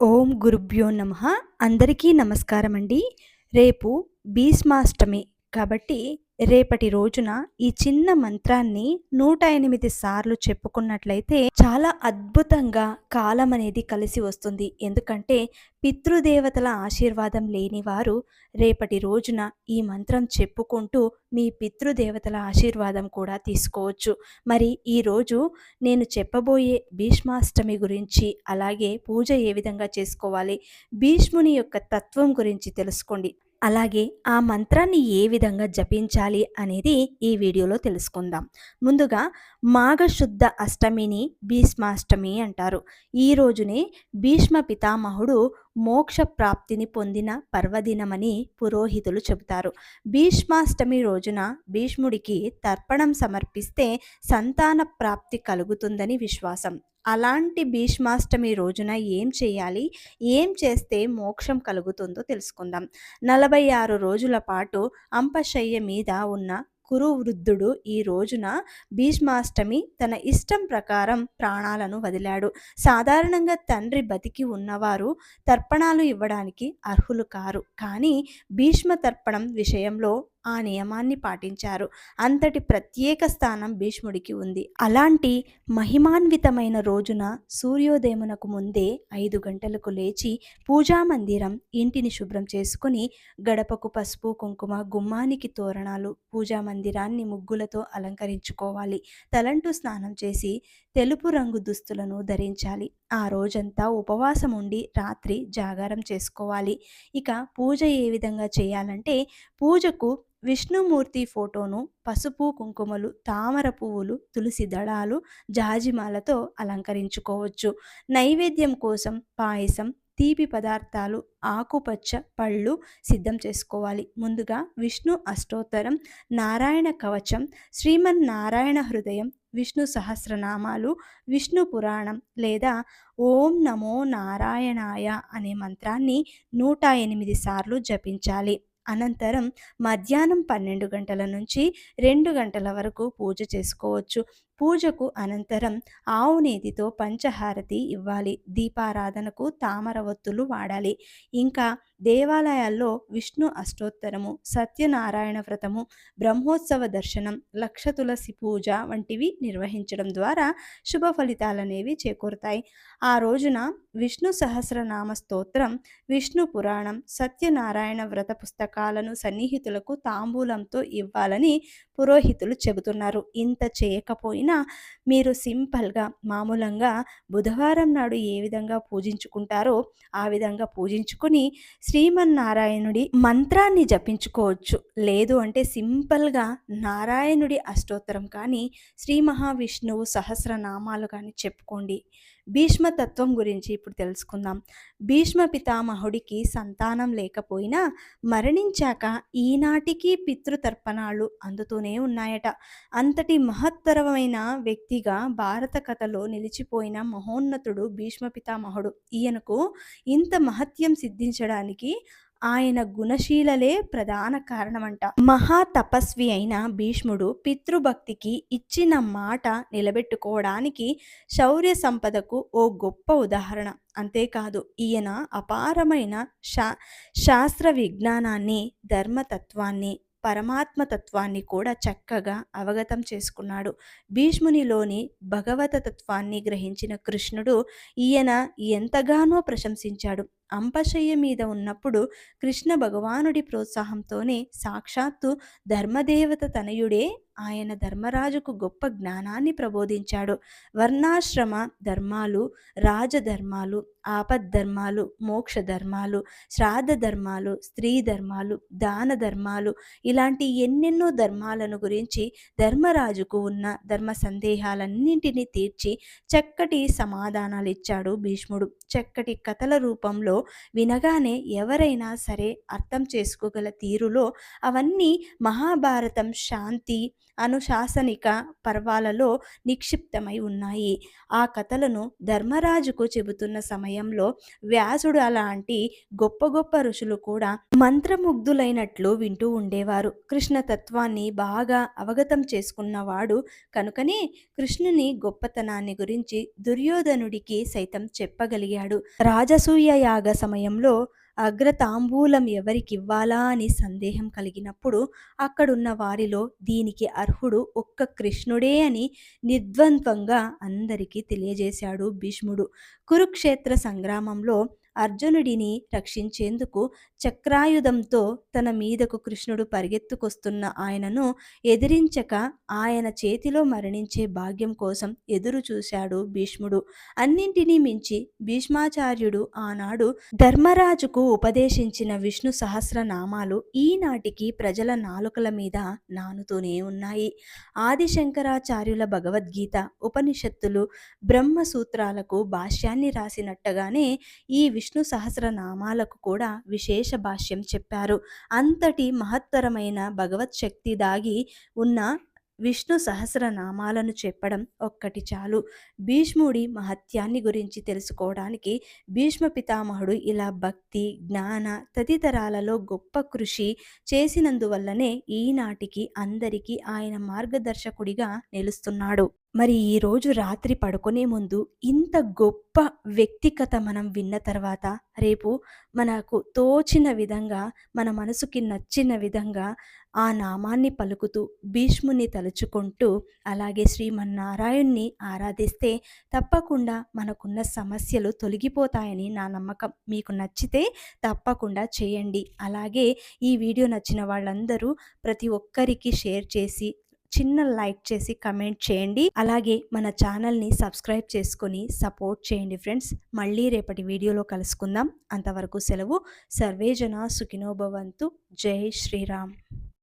ఓం గురుభ్యో నమ. అందరికీ నమస్కారం అండి రేపు భీష్మాష్టమి కాబట్టి రేపటి రోజున ఈ చిన్న మంత్రాన్ని నూట ఎనిమిది సార్లు చెప్పుకున్నట్లయితే చాలా అద్భుతంగా కాలం అనేది కలిసి వస్తుంది. ఎందుకంటే పితృదేవతల ఆశీర్వాదం లేని వారు రేపటి రోజున ఈ మంత్రం చెప్పుకుంటూ మీ పితృదేవతల ఆశీర్వాదం కూడా తీసుకోవచ్చు. మరి ఈరోజు నేను చెప్పబోయే భీష్మాష్టమి గురించి అలాగే పూజ ఏ విధంగా చేసుకోవాలి? భీష్ముని యొక్క తత్వం గురించి తెలుసుకోండి. అలాగే ఆ మంత్రాన్ని ఏ విధంగా జపించాలి అనేది ఈ వీడియోలో తెలుసుకుందాం. ముందుగా మాఘశుద్ధ అష్టమిని భీష్మాష్టమి అంటారు. ఈ రోజునే భీష్మ పితామహుడు మోక్ష ప్రాప్తిని పొందిన పర్వదినమని పురోహితులు చెబుతారు. భీష్మాష్టమి రోజున భీష్ముడికి తర్పణం సమర్పిస్తే సంతాన ప్రాప్తి కలుగుతుందని విశ్వాసం. అలాంటి భీష్మాష్టమి రోజున ఏం చేయాలి? ఏం చేస్తే మోక్షం కలుగుతుందో తెలుసుకుందాం. నలభై ఆరు రోజుల పాటు అంపశయ్య మీద ఉన్న కురు వృద్ధుడు ఈ రోజున భీష్మాష్టమి తన ఇష్టం ప్రకారం ప్రాణాలను వదిలాడు. సాధారణంగా తండ్రి బతికి ఉన్నవారు తర్పణాలు ఇవ్వడానికి అర్హులు కారు. కానీ భీష్మ తర్పణం విషయంలో ఆ నియమాన్ని పాటించారు. అంతటి ప్రత్యేక స్థానం భీష్ముడికి ఉంది. అలాంటి మహిమాన్వితమైన రోజున సూర్యోదయమునకు ముందే ఐదు గంటలకు లేచి పూజా మందిరం ఇంటిని శుభ్రం చేసుకుని గడపకు పసుపు కుంకుమ గుమ్మానికి తోరణాలు పూజా మందిరాన్ని ముగ్గులతో అలంకరించుకోవాలి. తలంటూ స్నానం చేసి తెలుపు రంగు దుస్తులను ధరించాలి. ఆ రోజంతా ఉపవాసం ఉండి రాత్రి జాగారం చేసుకోవాలి. ఇక పూజ ఏ విధంగా చేయాలంటే పూజకు విష్ణుమూర్తి ఫోటోను పసుపు కుంకుమలు తామర పువ్వులు తులసి దళాలు జాజిమాలతో అలంకరించుకోవచ్చు. నైవేద్యం కోసం పాయసం తీపి పదార్థాలు ఆకుపచ్చ పళ్ళు సిద్ధం చేసుకోవాలి. ముందుగా విష్ణు అష్టోత్తరం నారాయణ కవచం శ్రీమన్ నారాయణ హృదయం విష్ణు సహస్రనామాలు విష్ణు పురాణం లేదా ఓం నమో నారాయణాయ అనే మంత్రాన్ని నూట ఎనిమిది సార్లు జపించాలి. అనంతరం మధ్యాహ్నం పన్నెండు గంటల నుంచి రెండు గంటల వరకు పూజ చేసుకోవచ్చు. పూజకు అనంతరం ఆవు నేతితో పంచహారతి ఇవ్వాలి. దీపారాధనకు తామర ఒత్తులు వాడాలి. ఇంకా దేవాలయాల్లో విష్ణు అష్టోత్తరము సత్యనారాయణ వ్రతము బ్రహ్మోత్సవ దర్శనం లక్ష తులసి పూజ వంటివి నిర్వహించడం ద్వారా శుభ ఫలితాలనేవి చేకూరుతాయి. ఆ రోజున విష్ణు సహస్రనామ స్తోత్రం విష్ణు పురాణం సత్యనారాయణ వ్రత పుస్తకాలను సన్నిహితులకు తాంబూలంతో ఇవ్వాలని పురోహితులు చెబుతున్నారు. ఇంత చేయకపోయినా మీరు సింపుల్గా మామూలంగా బుధవారం నాడు ఏ విధంగా పూజించుకుంటారో ఆ విధంగా పూజించుకుని శ్రీమన్నారాయణుడి మంత్రాన్ని జపించుకోవచ్చు. లేదు అంటే సింపుల్గా నారాయణుడి అష్టోత్తరం కానీ శ్రీ మహావిష్ణువు సహస్రనామాలు కానీ చెప్పుకోండి. భీష్మతత్వం గురించి ఇప్పుడు తెలుసుకుందాం. భీష్మ పితామహుడికి సంతానం లేకపోయినా మరణించాక ఈనాటికి పితృతర్పణాలు అందుతూనే ఉన్నాయట. అంతటి మహత్తరమైన వ్యక్తిగా భారత కథలో నిలిచిపోయిన మహోన్నతుడు భీష్మ పితామహుడు. ఈయనకు ఇంత మహత్యం సిద్ధించడానికి ఆయన గుణశీలలే ప్రధాన కారణమంట. మహా తపస్వి అయిన భీష్ముడు పితృభక్తికి ఇచ్చిన మాట నిలబెట్టుకోవడానికి శౌర్య సంపదకు ఓ గొప్ప ఉదాహరణ. అంతేకాదు ఈయన అపారమైన శా శాస్త్ర విజ్ఞానాన్ని ధర్మతత్వాన్ని పరమాత్మతత్వాన్ని కూడా చక్కగా అవగతం చేసుకున్నాడు. భీష్మునిలోని భగవత తత్వాన్ని గ్రహించిన కృష్ణుడు ఈయన ఎంతగానో ప్రశంసించాడు. అంపశయ్య మీద ఉన్నప్పుడు కృష్ణ భగవానుడి ప్రోత్సాహంతోనే సాక్షాత్తు ధర్మదేవత తనయుడే ఆయన ధర్మరాజుకు గొప్ప జ్ఞానాన్ని ప్రబోధించాడు. వర్ణాశ్రమ ధర్మాలు రాజధర్మాలు ఆపద్ధర్మాలు మోక్ష ధర్మాలు శ్రాద్ధ ధర్మాలు స్త్రీ ధర్మాలు దాన ధర్మాలు ఇలాంటి ఎన్నెన్నో ధర్మాలను గురించి ధర్మరాజుకు ఉన్న ధర్మ సందేహాలన్నింటినీ తీర్చి చక్కటి సమాధానాలు ఇచ్చాడు భీష్ముడు. చక్కటి కథల రూపంలో వినగానే ఎవరైనా సరే అర్థం చేసుకోగల తీరులో అవన్నీ మహాభారతం శాంతి అనుశాసనిక పర్వాలలో నిక్షిప్తమై ఉన్నాయి. ఆ కథలను ధర్మరాజుకు చెబుతున్న సమయంలో వ్యాసుడు అలాంటి గొప్ప గొప్ప ఋషులు కూడా మంత్రముగ్ధులైనట్లు వింటూ ఉండేవారు. కృష్ణ తత్వాన్ని బాగా అవగతం చేసుకున్నవాడు కనుకనే కృష్ణుని గొప్పతనాన్ని గురించి దుర్యోధనుడికి సైతం చెప్పగలిగాడు. రాజసూయ యాగ సమయంలో అగ్రతాంబూలం ఎవరికివ్వాలా అని సందేహం కలిగినప్పుడు అక్కడున్న వారిలో దీనికి అర్హుడు ఒక్క కృష్ణుడే అని నిర్ద్వంద్వంగా అందరికీ తెలియజేశాడు భీష్ముడు. కురుక్షేత్ర సంగ్రామంలో అర్జునుడిని రక్షించేందుకు చక్రాయుధంతో తన మీదకు కృష్ణుడు పరిగెత్తుకొస్తున్న ఆయనను ఎదిరించక ఆయన చేతిలో మరణించే భాగ్యం కోసం ఎదురు చూశాడు భీష్ముడు. అన్నింటినీ మించి భీష్మాచార్యుడు ఆనాడు ధర్మరాజుకు ఉపదేశించిన విష్ణు సహస్రనామాలు ఈనాటికి ప్రజల నాలుకల మీద నానుతూనే ఉన్నాయి. ఆదిశంకరాచార్యుల భగవద్గీత ఉపనిషత్తులు బ్రహ్మసూత్రాలకు భాష్యాన్ని రాసినట్టుగానే ఈ విష్ణు సహస్రనామాలకు కూడా విశేష భాష్యం చెప్పారు. అంతటి మహత్తరమైన భగవత్ శక్తి దాగి ఉన్న విష్ణు సహస్రనామాలను చెప్పడం ఒక్కటి చాలు. భీష్ముడి మహత్యాన్ని గురించి తెలుసుకోవడానికి భీష్మ పితామహుడు ఇలా భక్తి జ్ఞాన తదితరాలలో గొప్ప కృషి చేసినందువల్లనే ఈనాటికి అందరికీ ఆయన మార్గదర్శకుడిగా నిలుస్తున్నాడు. మరి ఈరోజు రాత్రి పడుకునే ముందు ఇంత గొప్ప వ్యక్తిగత మనం విన్న తర్వాత రేపు మనకు తోచిన విధంగా మన మనసుకి నచ్చిన విధంగా ఆ నామాన్ని పలుకుతూ భీష్ముని తలుచుకుంటూ అలాగే శ్రీమన్నారాయణ్ణి ఆరాధిస్తే తప్పకుండా మనకున్న సమస్యలు తొలగిపోతాయని నా నమ్మకం. మీకు నచ్చితే తప్పకుండా చేయండి. అలాగే ఈ వీడియో నచ్చిన వాళ్ళందరూ ప్రతి ఒక్కరికి షేర్ చేసి చిన్న లైక్ చేసి కమెంట్ చేయండి. అలాగే మన ఛానల్ని సబ్స్క్రైబ్ చేసుకొని సపోర్ట్ చేయండి ఫ్రెండ్స్. మళ్ళీ రేపటి వీడియోలో కలుసుకుందాం. అంతవరకు సెలవు. సర్వేజన సుఖినోభవంతు జై శ్రీరామ్.